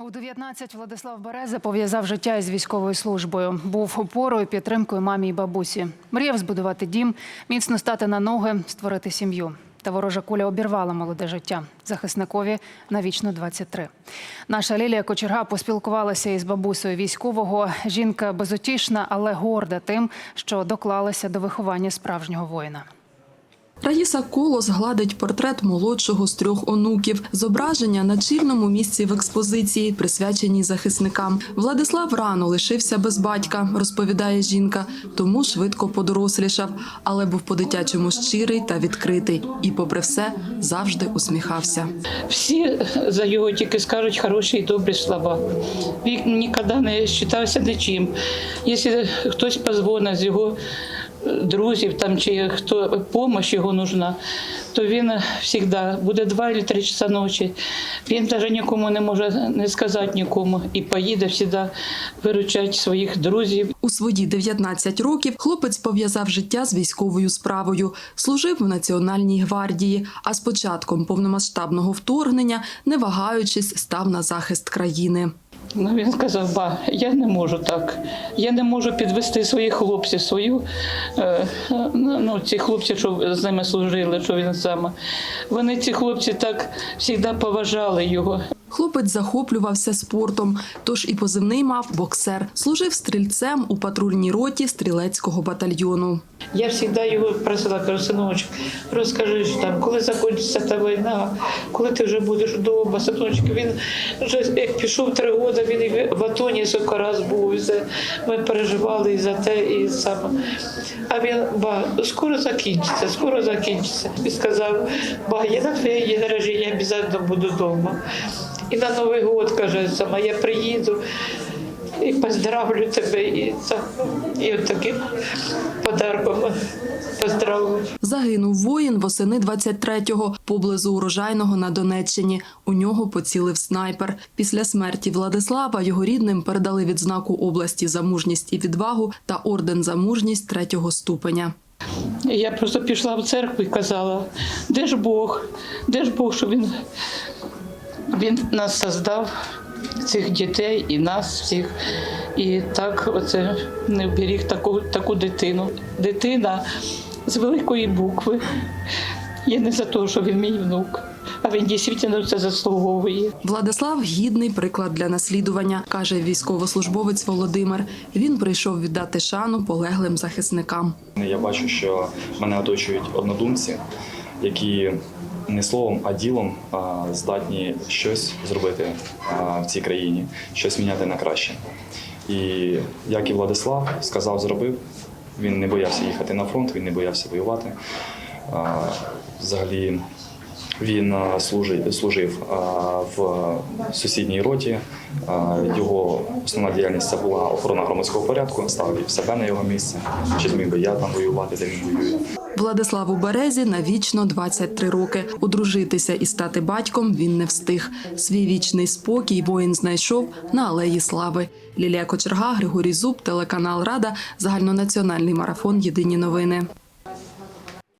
У 19 Владислав Береза пов'язав життя із військовою службою. Був опорою, підтримкою мамі і бабусі. Мріяв збудувати дім, міцно стати на ноги, створити сім'ю. Та ворожа куля обірвала молоде життя. Захисникові навічно 23. Наша Лілія Кочерга поспілкувалася із бабусею військового. Жінка безутішна, але горда тим, що доклалася до виховання справжнього воїна. Раїса Колос гладить портрет молодшого з трьох онуків. Зображення на чільному місці в експозиції, присвяченій захисникам. Владислав рано лишився без батька, розповідає жінка, тому швидко подорослішав, але був по-дитячому щирий та відкритий. І, попри все, завжди усміхався. Всі за його тільки скажуть хороші і добрі слова. Він ніколи не вважався нічим. Якщо хтось позвонить з його друзів там, чи хто допомога його нужна, то він завжди буде два чи три часа ночі. Він навіть нікому не може не сказати нікому і поїде завжди виручати своїх друзів. У свої 19 років хлопець пов'язав життя з військовою справою, служив в Національній гвардії, а з початком повномасштабного вторгнення, не вагаючись, став на захист країни. Ну, він сказав, ба, я не можу так. Я не можу підвести своїх хлопців, свою, е, ну, ну, ці хлопці, що з ними служили, що він саме. Вони, ці хлопці, так завжди поважали його. Хлопець захоплювався спортом, тож і позивний мав боксер. Служив стрільцем у патрульній роті стрілецького батальйону. Я завжди його просила, кажу, синочок, розкажи ж там, коли закінчиться та війна, коли ти вже будеш вдома, синочок. Він вже як пішов три роки, він і в Атоні скільки раз був. Ми переживали і за те, і саме. А він, ба, скоро закінчиться, скоро закінчиться. І сказав, ба, я на твоє день народження обов'язково буду вдома. І на Новий год, каже, сама, я приїду. І поздравлю тебе і, це, і от таким подарком поздравлю. Загинув воїн восени 23-го поблизу урожайного на Донеччині. У нього поцілив снайпер. Після смерті Владислава його рідним передали відзнаку області за мужність і відвагу та орден за мужність третього ступеня. Я просто пішла в церкву і казала, де ж Бог, де ж Бог, що він, він нас создав, цих дітей і нас всіх. І так оце не вберіг таку, таку дитину. Дитина з великої букви. Я не за те, що він мій внук, а він дійсно це заслуговує. Владислав гідний приклад для наслідування, каже військовослужбовець Володимир. Він прийшов віддати шану полеглим захисникам. Я бачу, що мене оточують однодумці, які не словом, а ділом здатні щось зробити в цій країні, щось міняти на краще. І як і Владислав сказав, зробив. Він не боявся їхати на фронт, він не боявся воювати. Взагалі він служив, в сусідній роті. Його основна діяльність це була охорона громадського порядку. Ставив себе на його місце. Чи зміг би я там воювати, де він воює. Владиславу Березі навічно 23 роки. Одружитися і стати батьком він не встиг. Свій вічний спокій воїн знайшов на алеї слави. Лілія Кочерга, Григорій Зуб, телеканал Рада, загальнонаціональний марафон Єдині новини.